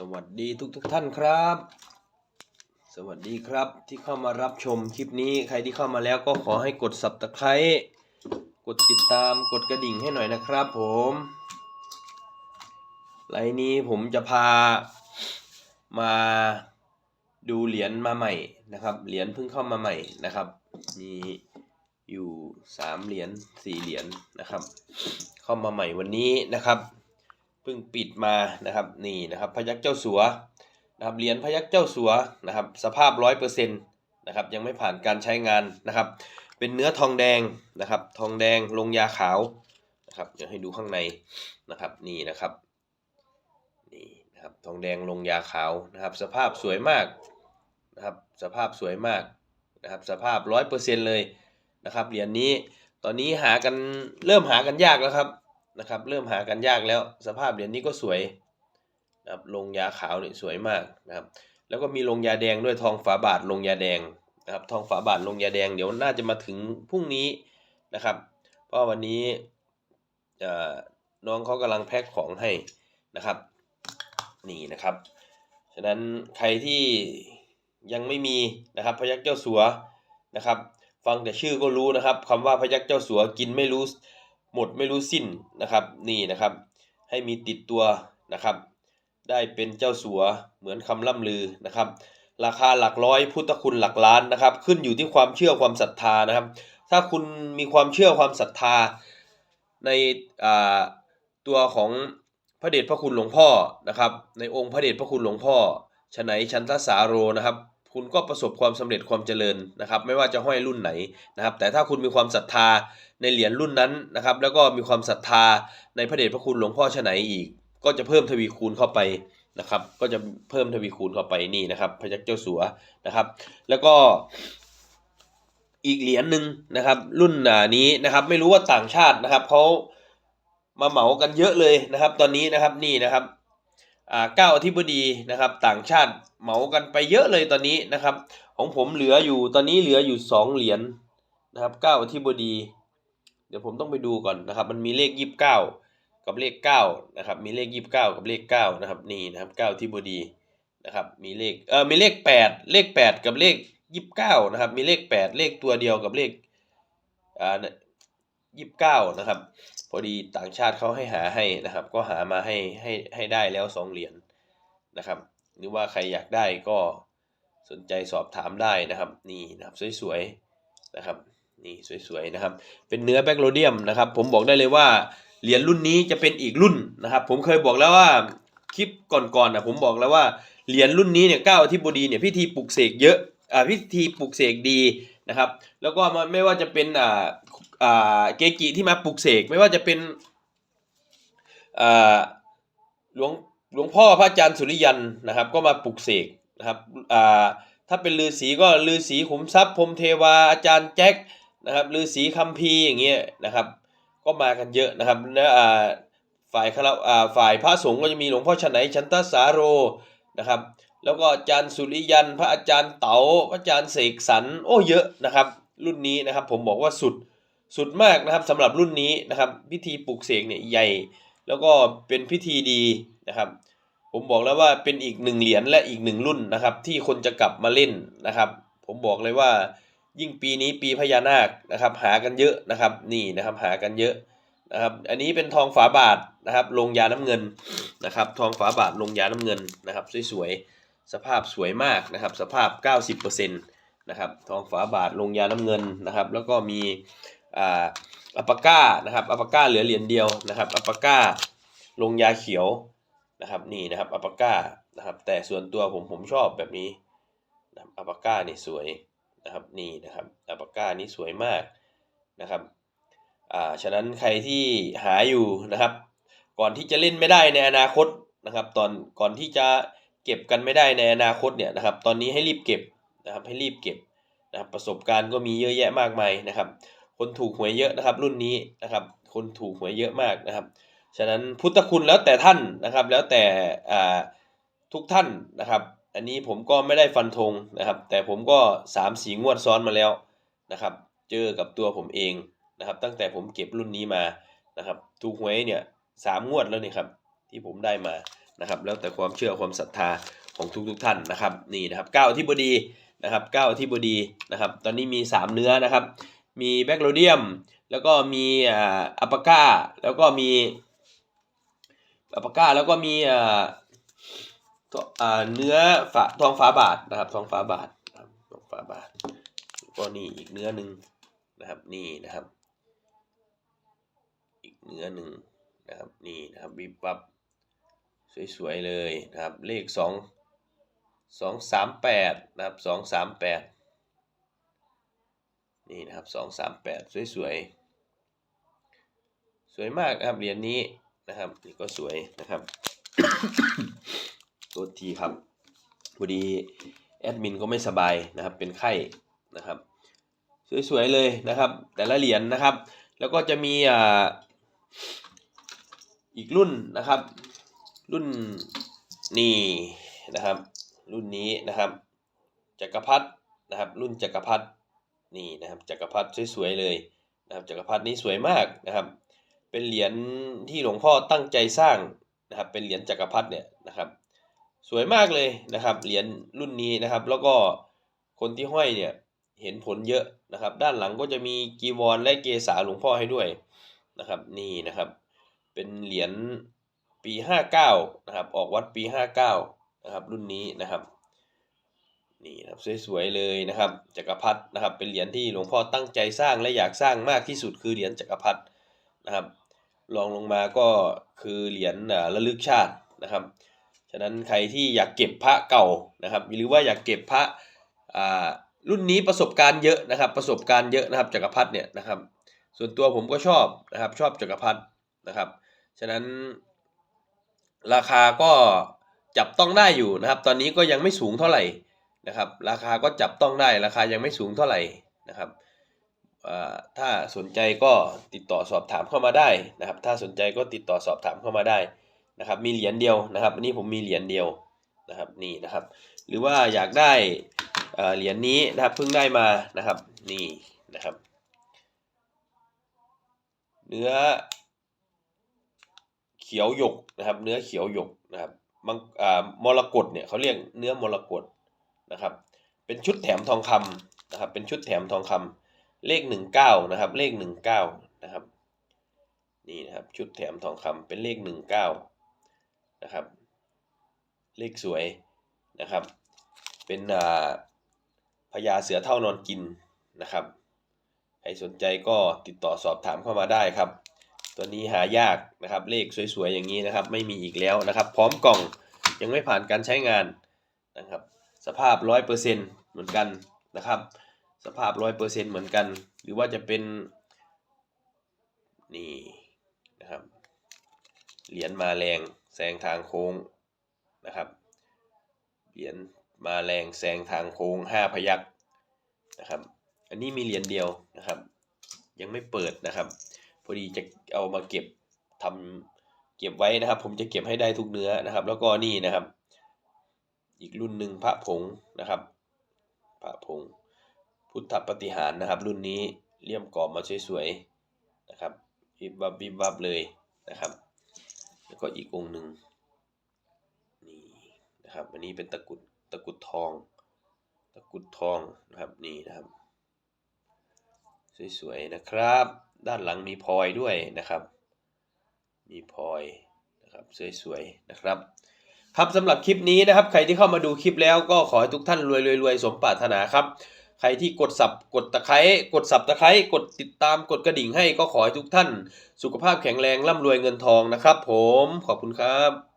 สวัสดีทุกทุกๆท่านครับ สวัสดีครับที่เข้ามารับชมคลิปนี้ใครที่เข้ามาแล้วก็ขอให้กด subscribe กดติดตามกดกระดิ่งให้หน่อยนะครับผมไลน์นี้ผมจะพามาดูเหรียญมาใหม่นะครับ เหรียญเพิ่งเข้ามาใหม่นะครับ มีอยู่สามเหรียญสี่เหรียญนะครับ เข้ามาใหม่วันนี้นะครับ พิ่งปิดมานะครับนี่นะครับพยักเจ้าสัวนะครับเหรียญพยักเจ้าสัวนะครับสภาพร้อยเปอร์เซ็นต์นะครับยังไม่ผ่านการใช้งานนะครับ เป็นเนื้อทองแดงนะครับ ทองแดงลงยาขาวนะครับเดี๋ยวให้ดูข้างในนะครับนี่นะครับนี่นะครับทองแดงลงยาขาวนะครับ สภาพสวยมากนะครับสภาพสวยมากนะครับสภาพร้อยเปอร์เซ็นต์เลยนะครับเหรียญนี้ตอนนี้หากันเริ่มหากันยากแล้วครับ นะครับ เริ่มหากันยากแล้ว สภาพเหรียญนี้ก็สวยนะครับลงยาขาวนี่สวยมากนะครับ แล้วก็มีลงยาแดงด้วยทองฝาบาทลงยาแดงนะครับ ทองฝาบาทลงยาแดงเดี๋ยวน่าจะมาถึงพรุ่งนี้นะครับ เพราะวันนี้อ่อน้องเขากำลังแพ็คของให้นะครับ นี่นะครับ ฉะนั้นใครที่ยังไม่มีนะครับพยักเจ้าสัวนะครับ ฟังแต่ชื่อก็รู้นะครับคำว่าพยักเจ้าสัวกินไม่รู้ หมดไม่รู้สิ้นนะครับ นี่นะครับ ให้มีติดตัวนะครับ ได้เป็นเจ้าสัวเหมือนคำล่ำลือนะครับ ราคาหลักร้อยพุทธคุณหลักล้านนะครับ ขึ้นอยู่ที่ความเชื่อความศรัทธานะครับ ถ้าคุณมีความเชื่อความศรัทธาในอ่าตัวของพระเดชพระคุณหลวงพ่อนะครับ ในองค์พระเดชพระคุณหลวงพ่อชไนชันทสาโรนะครับ คุณก็ประสบความสำเร็จความเจริญนะครับ ไม่ว่าจะห้อยรุ่นไหนนะครับ แต่ถ้าคุณมีความศรัทธาในเหรียญรุ่นนั้นนะครับ แล้วก็มีความศรัทธาในพระเดชพระคุณหลวงพ่อชไหนอีก ก็จะเพิ่มทวีคูณเข้าไปนะครับ ก็จะเพิ่มทวีคูณเข้าไปนี่นะครับ พระยักษ์เจ้าสัวนะครับ แล้วก็อีกเหรียญหนึ่งนะครับ รุ่นนี้นะครับ ไม่รู้ว่าต่างชาตินะครับเขามาเหมากันเยอะเลยนะครับ ตอนนี้นะครับนี่นะครับ เก้าอธิบดีนะครับ ต่างชาติเหมากันไปเยอะเลยตอนนี้นะครับ ของผมเหลืออยู่ตอนนี้เหลืออยู่สองเหรียญนะครับเก้าอธิบดี เดี๋ยวผมต้องไปดูก่อนนะครับ มันมีเลขยี่สิบเก้ากับเลขเก้านะครับ มีเลขยี่สิบเก้ากับเลขเก้านะครับนี่นะครับเก้าอธิบดีนะครับ มีเลขเออมีเลขแปดเลขแปดกับเลขยี่สิบเก้านะครับ มีเลขแปดเลขตัวเดียวกับเลขอ่ายี่สิบเก้านะครับ พอดีต่างชาติเขาให้หาให้นะครับ ก็หามาให้ให้ให้ได้แล้วสองเหรียญนะครับ หรือว่าใครอยากได้ก็สนใจสอบถามได้นะครับ นี่นะครับสวยๆนะครับนี่สวยๆนะครับ เป็นเนื้อแบคโลเดียมนะครับ ผมบอกได้เลยว่าเหรียญรุ่นนี้จะเป็นอีกรุ่นนะครับ ผมเคยบอกแล้วว่าคลิปก่อนๆนะผมบอกแล้วว่าเหรียญรุ่นนี้เนี่ยเก้าอธิบดีเนี่ยพิธีปลุกเสกเยอะอ่าพิธีปลุกเสกดีนะครับ แล้วก็มันไม่ว่าจะเป็นอ่า เกจิที่มาปลุกเสกไม่ว่าจะเป็นหลวงหลวงพ่อพระอาจารย์สุริยันนะครับ ก็มาปลุกเสกนะครับถ้าเป็นฤาษีก็ฤาษีขุมทรัพย์พรมเทวาอาจารย์แจ็คนะครับฤาษีคัมภีร์อย่างเงี้ยนะครับ ก็มากันเยอะนะครับนะฝ่ายคารฝ่ายพระสงฆ์ก็จะมีหลวงพ่อชนัยชันตสาโรนะครับ แล้วก็อาจารย์สุริยัน พระอาจารย์เต๋าพระอาจารย์เสกสรรโอ้เยอะนะครับ รุ่นนี้นะครับผมบอกว่าสุด สุดมากนะครับสำหรับรุ่นนี้นะครับ พิธีปลุกเสกเนี่ยใหญ่ แล้วก็เป็นพิธีดีนะครับ ผมบอกแล้วว่าเป็นอีกหนึ่งเหรียญและอีกหนึ่งรุ่นนะครับ ที่คนจะกลับมาเล่นนะครับ ผมบอกเลยว่ายิ่งปีนี้ปีพญานาคนะครับ หากันเยอะนะครับ นี่นะครับหากันเยอะนะครับ อันนี้เป็นทองฝาบาทนะครับลงยาน้ำเงินนะครับ ทองฝาบาทลงยาน้ำเงินนะครับ สวยๆสภาพสวยมากนะครับ สภาพ 90%นะครับทองฝาบาทลงยาน้ำเงินนะครับ แล้วก็มี อัปปาก้านะครับอัปปาก้าเหลือเหรียญเดียวนะครับอัปปาก้าลงยาเขียวนะครับนี่นะครับอัปปาก้านะครับแต่ส่วนตัวผมผมชอบแบบนี้นะครับอัปปาก้านี่สวยนะครับนี่นะครับอัลปาก้านี่สวยมากนะครับอ่าฉะนั้นใครที่หาอยู่นะครับ ก่อนที่จะเล่นไม่ได้ในอนาคตนะครับตอนก่อนที่จะเก็บกันไม่ได้ในอนาคตเนี่ยนะครับ ตอนนี้ให้รีบเก็บนะครับให้รีบเก็บนะครับประสบการณ์ก็มีเยอะแยะมากมายนะครับ คนถูกหวยเยอะนะครับ รุ่นนี้นะครับ คนถูกหวยเยอะมากนะครับ ฉะนั้นพุทธคุณแล้วแต่ท่านนะครับ แล้วแต่ทุกท่านนะครับ อันนี้ผมก็ไม่ได้ฟันธงนะครับ แต่ผมก็สามสีงวดซ้อนมาแล้วนะครับ เจอกับตัวผมเองนะครับ ตั้งแต่ผมเก็บรุ่นนี้มานะครับ ถูกหวยเนี่ยสามงวดแล้วนี่ครับที่ผมได้มานะครับ แล้วแต่ความเชื่อความศรัทธาของทุกๆท่านนะครับ นี่นะครับเก้าอธิบดีนะครับเก้าอธิบดีนะครับ ตอนนี้มี 3 เนื้อนะครับ มีแบคโรเดียม แล้วก็มีอ่าอัปปาก้า แล้วก็มีอัปปาก้า แล้วก็มีอ่าเนื้อฝาทองฝาบาทนะครับทองฝาบาททองฝาบาทก็นี่อีกเนื้อหนึ่งนะครับนี่นะครับ อีกเนื้อหนึ่งนะครับนี่นะครับบิบบับสวยๆเลยนะครับเลขสองสองสามแปดนะครับสองสามแปด นี่นะครับสองสามแปดสวยๆ สวยมากครับเหรียญนี้นะครับนี่ก็สวยนะครับตัวทีครับพอดีแอดมินก็ไม่สบายนะครับเป็นไข้นะครับ สวยๆเลยนะครับ แต่ละเหรียญนะครับ แล้วก็จะมีอ่าอีกรุ่นนะครับ รุ่นนี่นะครับ รุ่นนี้นะครับจักรพรรดินะครับ รุ่นจักรพรรดิ นี่นะครับจักรพรรดิสวยๆเลยนะครับจักรพรรดินี้สวยมากนะครับ เป็นเหรียญที่หลวงพ่อตั้งใจสร้างนะครับ เป็นเหรียญจักรพรรดิเนี่ยนะครับ สวยมากเลยนะครับเหรียญรุ่นนี้นะครับ แล้วก็คนที่ห้อยเนี่ยเห็นผลเยอะนะครับ ด้านหลังก็จะมีกีวรและเกษาหลวงพ่อให้ด้วยนะครับ นี่นะครับ เป็นเหรียญปี 59นะครับ ออกวัดปี 59นะครับ รุ่นนี้นะครับ นี่นะครับสวยๆเลยนะครับจักรพรรดินะครับ เป็นเหรียญที่หลวงพ่อตั้งใจสร้างและอยากสร้างมากที่สุดคือเหรียญจักรพรรดินะครับรองลงมาก็คือเหรียญระลึกชาตินะครับ ฉะนั้นใครที่อยากเก็บพระเก่านะครับ หรือว่าอยากเก็บพระรุ่นนี้ประสบการณ์เยอะนะครับ ประสบการณ์เยอะนะครับจักรพรรดิเนี่ยนะครับ ส่วนตัวผมก็ชอบนะครับ ชอบจักรพรรดินะครับ ฉะนั้นราคาก็จับต้องได้อยู่นะครับ ตอนนี้ก็ยังไม่สูงเท่าไหร่ นะครับราคาก็จับต้องได้ราคายังไม่สูงเท่าไหร่นะครับอ่อถ้าสนใจก็ติดต่อสอบถามเข้ามาได้นะครับ ถ้าสนใจก็ติดต่อสอบถามเข้ามาได้นะครับมีเหรียญเดียวนะครับอันนี้ผมมีเหรียญเดียวนะครับนี่นะครับ หรือว่าอยากได้เอ่อเหรียญนี้นะครับเพิ่งได้มานะครับนี่นะครับ เนื้อเขียวหยกนะครับ เนื้อเขียวหยกนะครับบางอ่ามรกตเนี่ยเขาเรียกเนื้อมรกต นะครับ เป็นชุดแถมทองคำนะครับ เป็นชุดแถมทองคำเลขหนึ่งเก้านะครับ เลขหนึ่งเก้านะครับ นี่นะครับ ชุดแถมทองคำเป็นเลขหนึ่งเก้านะครับ เลขสวยนะครับ เป็นอ่าพญาเสือเท่านอนกินนะครับ ใครสนใจก็ติดต่อสอบถามเข้ามาได้ครับ ตัวนี้หายากนะครับ เลขสวยๆอย่างนี้นะครับ ไม่มีอีกแล้วนะครับ พร้อมกล่องยังไม่ผ่านการใช้งานนะครับ สภาพร้อยเปอร์เซ็นต์เหมือนกันนะครับ สภาพร้อยเปอร์เซ็นต์เหมือนกัน หรือว่าจะเป็นนี่นะครับเหรียญมาแรงแซงทางโค้งนะครับเหรียญมาแรงแซงทางโค้งห้าพยักนะครับ อันนี้มีเหรียญเดียวนะครับ ยังไม่เปิดนะครับพอดีจะเอามาเก็บทำเก็บไว้นะครับ ผมจะเก็บให้ได้ทุกเนื้อนะครับ แล้วก็นี่นะครับ อีกรุ่นหนึ่งพระผงนะครับ พระผง พุทธปฏิหารนะครับ รุ่นนี้เลี่ยมกรอบมาสวยๆนะครับวิบวับวิบวับเลยนะครับ แล้วก็อีกองค์หนึ่งนี่นะครับอันนี้เป็นตะกุดตะกุดทอง ตะกุดทองนะครับนี่นะครับสวยๆนะครับ ด้านหลังมีพลอยด้วยนะครับ มีพลอยนะครับสวยๆนะครับ ครับสำหรับคลิปนี้นะครับ ใครที่เข้ามาดูคลิปแล้วก็ขอให้ทุกท่านรวยรวยรวยสมปรารถนาครับ ใครที่กดสับกดตะไคร้กดสับตะไคร้กดติดตามกดกระดิ่งให้ก็ขอให้ทุกท่าน สุขภาพแข็งแรงร่ำรวยเงินทองนะครับ ผมขอบคุณครับ